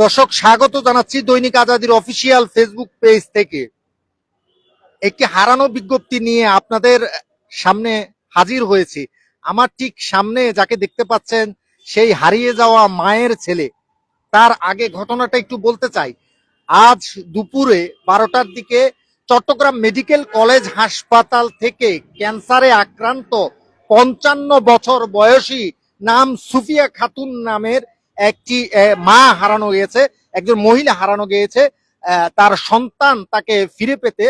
দর্শক, স্বাগত জানাচ্ছি দৈনিক আজাদির অফিসিয়াল ফেসবুক পেজ থেকে। একটি হারানো বিজ্ঞপ্তি নিয়ে আপনাদের সামনে হাজির হয়েছি। আমার ঠিক সামনে যাকে দেখতে পাচ্ছেন, সেই হারিয়ে যাওয়া মায়ের ছেলে। তার আগে ঘটনাটা একটু বলতে চাই। আজ দুপুরে বারোটার দিকে চট্টগ্রাম মেডিকেল কলেজ হাসপাতাল থেকে ক্যান্সারে আক্রান্ত পঞ্চান্ন বছর বয়সী নাম সুফিয়া খাতুন নামের একটি মা হারানো গিয়েছে, একজন মহিলা হারানো গিয়েছে তার সন্তান তাকে ফিরে পেতে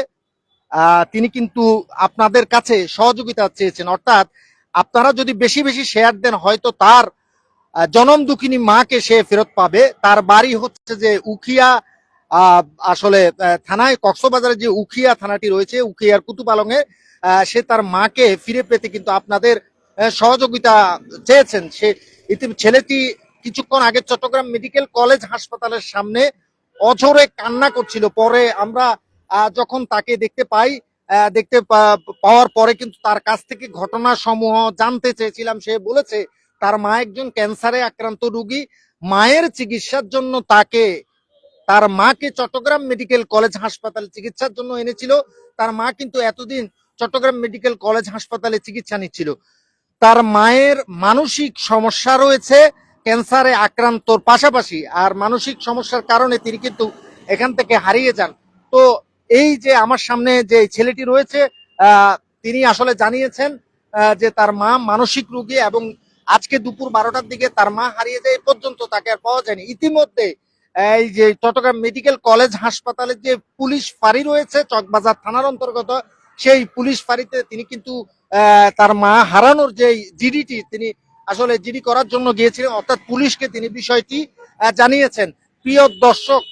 তিনি কিন্তু আপনাদের কাছে সহযোগিতা চেয়েছেন। অর্থাৎ আপনারা যদি বেশি বেশি শেয়ার দেন, হয়তো তার জনম দুঃখিনী মাকে সে ফেরত পাবে। তার বাড়ি হচ্ছে যে উখিয়া আসলে থানায়, কক্সবাজারে যে উখিয়া থানাটি রয়েছে, উখিয়ার কুতুপালংয়ে সে তার মাকে ফিরে পেতে কিন্তু আপনাদের সহযোগিতা চেয়েছেন। সে ছেলেটি কিছুক্ষণ আগে চট্টগ্রাম মেডিকেল কলেজ হাসপাতালের সামনে অঝরে কান্না করছিল। পরে আমরা যখন তাকে দেখতে পাই দেখতে পাওয়ার পরে কিন্তু তার কাছ থেকে ঘটনা সমূহ জানতে চেয়েছিলাম। সে বলেছে, তার মা একজন ক্যান্সারে আক্রান্ত রুগী। মায়ের চিকিৎসার জন্য তাকে, তার মাকে চট্টগ্রাম মেডিকেল কলেজ হাসপাতালে চিকিৎসার জন্য এনেছিল। তার মা কিন্তু এতদিন চট্টগ্রাম মেডিকেল কলেজ হাসপাতালে চিকিৎসা নিচ্ছিল। তার মায়ের মানসিক সমস্যা রয়েছে। ক্যান্সারে আক্রান্তর পাশাপাশি আর মানসিক সমস্যার কারণে তিনি কিন্তু এখান থেকে হারিয়ে যান। তো এই যে আমার সামনে যে ছেলেটি রয়েছে তিনি আসলে জানিয়েছেন যে তার মা মানসিক রোগী এবং আজকে দুপুর বারোটার দিকে তার মা হারিয়ে যায় পর্যন্ত তাকে আর পাওয়া যায়নি। ইতিমধ্যে, এই যে চট্টগ্রাম মেডিকেল কলেজ হাসপাতালের যে পুলিশ ফাঁড়ি রয়েছে, চকবাজার থানার অন্তর্গত, সেই পুলিশ ফাঁড়িতে তিনি কিন্তু তার মা হারানোর যে জিডিটি তিনি আসলে জিডি করার জন্য গিয়েছিলেন অর্থাৎ পুলিশকে তিনি বিষয়টি জানিয়েছেন। প্রিয় দর্শক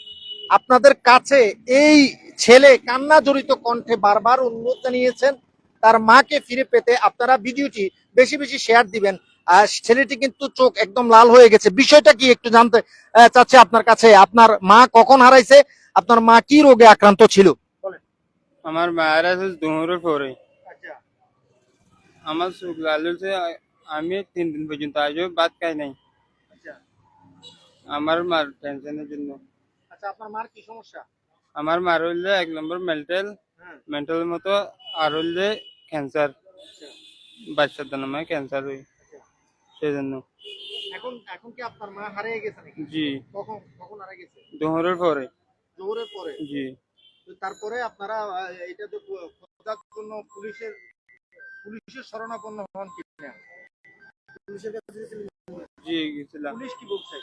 আপনাদের কাছে এই ছেলে কান্না জড়িত কণ্ঠে বারবার অনুরোধ জানিয়েছেন তার মাকে ফিরে পেতে আপনারা ভিডিওটি বেশি বেশি শেয়ার দিবেন। আর ছেলেটি কিন্তু চোখ একদম লাল হয়ে গেছে। বিষয়টা কি একটু জানতে চাচ্ছে আপনার কাছে। আপনার মা কখন হারাইছে? আপনার মা কি রোগে আক্রান্ত ছিল? আমার মায়ের আছে দুহুরের পরে। আমার সুখ লালুছে আমি তিন দিন পর্যন্ত আজও ভাত খাই নাই। আমার মার টেনশনের জন্য। আচ্ছা আপনার মার কি সমস্যা? আমার মার হইলে এক নম্বর মেন্টাল হ্যাঁ। মেন্টাল মতো আর হইলে ক্যান্সার বাচ্চার নামে ক্যান্সার হই। সেজন্য। এখন এখন কি আপনার মা হারিয়ে গেছে নাকি? জি। কখন কখন হারিয়ে গেছে? দুহুরের পরে। জোরের পরে? জি। তারপরে আপনারা এটা তো খোঁজার জন্য পুলিশের পুলিশের শরণাপন্ন হন জি গেছিলাম। পুলিশ কি বলছে?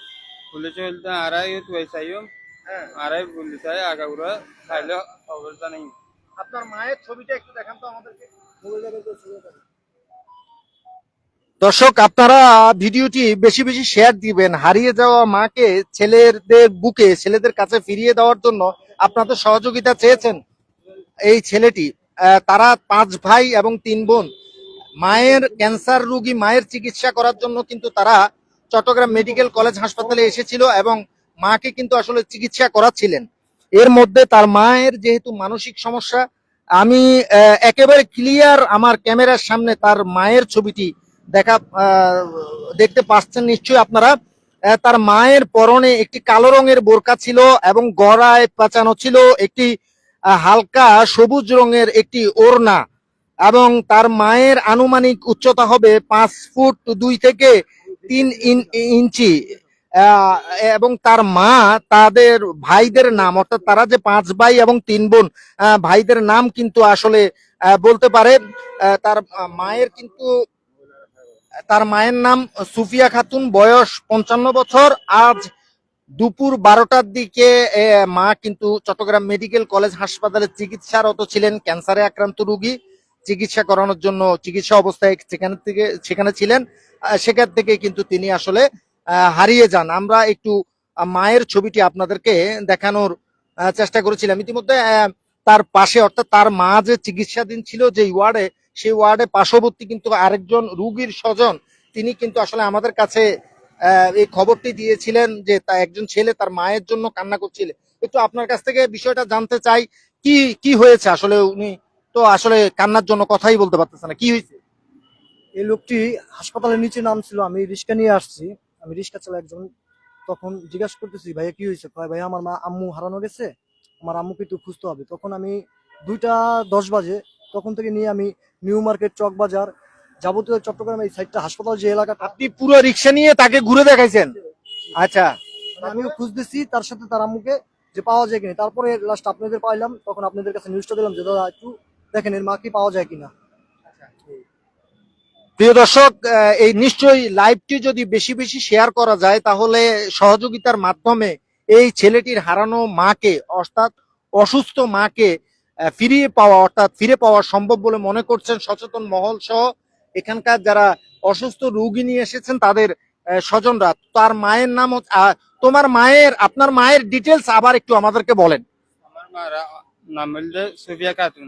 পুলিশ বলতে আড়াই পয়সাইও হ্যাঁ। আড়াই পুলিশ আয় আগাগুড়া খাইলে অবস্থা নেই। আপনার মায়ের ছবিটা একটু দেখান তো আমাদেরকে। দর্শক আপনারা ভিডিওটি বেশি বেশি শেয়ার দিবেন। হারিয়ে যাওয়া মাকে ছেলেদের বুকে ছেলেদের কাছে ফিরিয়ে দেওয়ার জন্য আপনাদের সহযোগিতা চেয়েছেন এই ছেলেটি। আহ, তারা পাঁচ ভাই এবং তিন বোন। মায়ের ক্যান্সার রোগী মায়ের চিকিৎসা করার জন্য কিন্তু তারা চট্টগ্রাম মেডিকেল কলেজ হাসপাতালে এসেছিল এবং মাকে কিন্তু আসলে চিকিৎসা করাচ্ছিলেন। এর মধ্যে তার মায়ের যেহেতু মানসিক সমস্যা, আমি একেবারে ক্লিয়ার আমার ক্যামেরার সামনে তার মায়ের ছবিটি দেখা দেখতে পাচ্ছেন নিশ্চয়ই আপনারা। তার মায়ের পরনে একটি কালো রঙের বোরকা ছিল এবং গড়ায় পেঁচানো ছিল একটি হালকা সবুজ রঙের একটি ওড়না। এবং তার মায়ের আনুমানিক উচ্চতা হবে পাঁচ ফুট দুই থেকে তিন ইঞ্চি। এবং তার মা তাদের ভাইদের নাম, অর্থাৎ তারা যে পাঁচ ভাই এবং তিন বোন ভাইদের নাম কিন্তু আসলে বলতে পারে তার মায়ের কিন্তু, তার মায়ের নাম সুফিয়া খাতুন, বয়স পঞ্চান্ন বছর। আজ দুপুর বারোটার দিকে মা কিন্তু চট্টগ্রাম মেডিকেল কলেজ হাসপাতালে চিকিৎসারত ছিলেন, ক্যান্সারে আক্রান্ত রোগী। চিকিৎসা করানোর জন্য চিকিৎসা অবস্থায় সেখানে থেকে, সেখানে ছিলেন সেখান থেকে কিন্তু তিনি আসলে হারিয়ে যান। আমরা একটু মায়ের ছবিটি আপনাদেরকে দেখানোর চেষ্টা করেছিলাম। ইতিমধ্যে তার পাশে, অর্থাৎ তার মা যে চিকিৎসাধীন ছিল যে ওয়ার্ডে, সেই ওয়ার্ডে পার্শ্ববর্তী কিন্তু আরেকজন রুগীর স্বজন, তিনি কিন্তু আসলে আমাদের কাছে এই খবরটি দিয়েছিলেন যে তা একজন ছেলে তার মায়ের জন্য কান্না করছিল। একটু আপনার কাছ থেকে বিষয়টা জানতে চাই, কি কি হয়েছে আসলে উনি তো আসলে কান্নার জন্য কথাই বলতে পারতেছে না। কি হয়েছে? এই লোকটি হাসপাতালের নিচে নাম ছিল আমি রিক্সা নিয়ে আসছি। আমি রিক্সা চালা একজন তখন জিজ্ঞাসা করতেছি ভাইয়া কি হয়েছে? কয় ভাইয়া আমার মা আম্মু হারানো গেছে আমার আম্মুকে একটু খুঁজতে হবে। তখন আমি দুইটা দশ বাজে তখন থেকে নিয়ে আমি নিউ মার্কেট চক বাজার যাবতীয় চট্টগ্রাম এই সাইডটা হাসপাতাল যে এলাকাটা আপনি পুরো রিক্সা নিয়ে তাকে ঘুরে দেখাইছেন? আচ্ছা। মানে আমিও খুঁজতেছি তার সাথে তার আম্মুকে যে পাওয়া যায় কিনা। তারপরে লাস্ট আপনাদের পাইলাম তখন আপনাদের কাছে নিউজটা দিলাম যে দাদা একটু দেখেন এর মাকে পাওয়া যায় কিনা? প্রিয় দর্শক এই নিশ্চয়ই লাইভটি যদি বেশি বেশি শেয়ার করা যায় তাহলে সহযোগিতার মাধ্যমে এই ছেলেটির হারানো মাকে অর্থাৎ অসুস্থ মাকে ফিরিয়ে পাওয়া অর্থাৎ ফিরে পাওয়া সম্ভব বলে মনে করছেন সচেতন মহল সহ এখানকার যারা অসুস্থ রোগী নিয়ে এসেছেন তাদের স্বজনরা। তার মায়ের নাম হচ্ছে- তোমার মায়ের আপনার মায়ের ডিটেলস আবার একটু আমাদেরকে বলেন। আমার মারা নাম সুফিয়া খাতুন।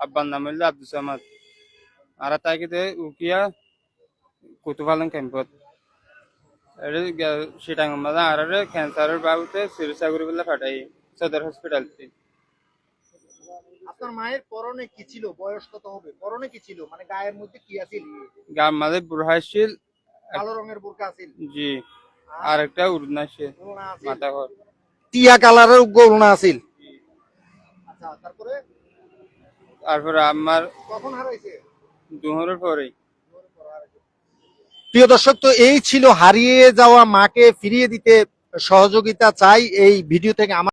আব্বার নাম হইলে আব্দুল সামাদ আর তাইকে উকিয়া কুতুফালন ক্যাম্পত সিটাং মাঝে আর ক্যান্সারের বাবুতে চিকিৎসা করে বলে ফাটাই সদর হসপিটাল আপনার মায়ের পরনে কি ছিল? বয়স কত হবে? পরনে কি ছিল? মানে গায়ের মধ্যে কি আছিল? কালো রঙের বোরকা আছিল? জি। আর? একটা উড়না মাথা টিয়া কালারের গরুনা আছিল। আচ্ছা তারপরে? তারপরে আমার কখন হারাইছে? দুহরের পরেই। প্রিয় দর্শক তো এই ছিল হারিয়ে যাওয়া মাকে ফিরিয়ে দিতে সহযোগিতা চাই এই ভিডিও থেকে আমার